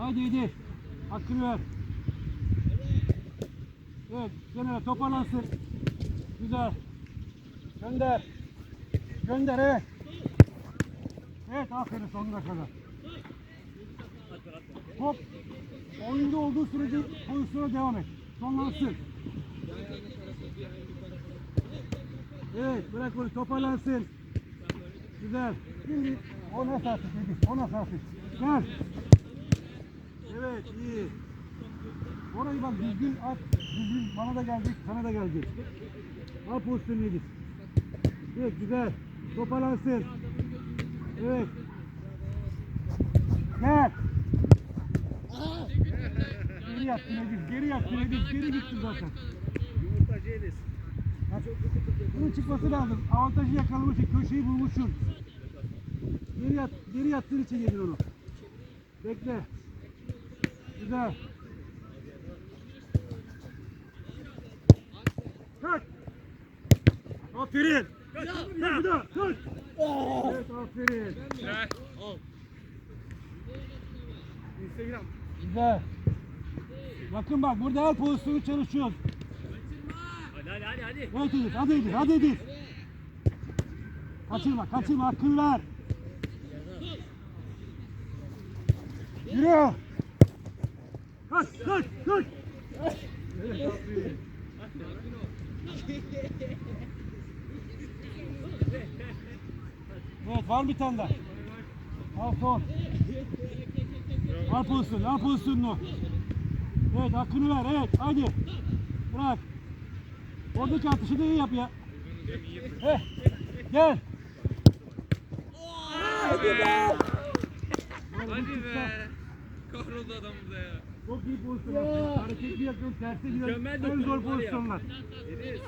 Haydi Edil. Hakkını ver. Evet. Kenara toparlansın. Güzel. Gönder. Gönder evet. Evet aferin sonuna kadar. Top oyunda olduğu sürece pozisyona devam et. Sonlansın. Evet bırak onu toparlansın. Güzel. Şimdi o nasıl atış Edil? O nasıl atış? Gel. Evet iyi. Orayı bak düzgün at. Düzgün bana da gelecek, sana da gelecek. Al pozisyonu Edil. Evet güzel. Toparlansın. Evet. Gel. Geri yattın Edil. Geri yattın Edil. Geri gittin zaten. Yumurtacı Enes. Bunun çıkması lazım. Avantajı yakalamışsın. Köşeyi bulmuşsun. Geri yat, geri yattığın için yedin onu. Bekle. Güzel. Kalk. Aferin. Kalk daha. Kalk. Evet aferin. Instagram. Güzel. Bakın bak burada her pozisyonu çalışıyoruz. Hadi hadi hadi hadi. Evet Edith, hadi Edith, hadi Edith. Kaçırma, kaçırma, hakkını ver. Yürü. Kaç, kaç, kaç. Evet, var mı bir tane daha? Al son. Al pozisyonu, al pozisyonunu. Evet, hakkını ver, evet, hadi. Bırak. Oradaki atışı da iyi yap ya. Heh, gel. Hadi be. Hadi be. Kahroldu adamımıza ya. Çok iyi pozisyon yaptın. Hareketli yakın, gidiyor. Mükemmel En zor pozisyonlar. Enes.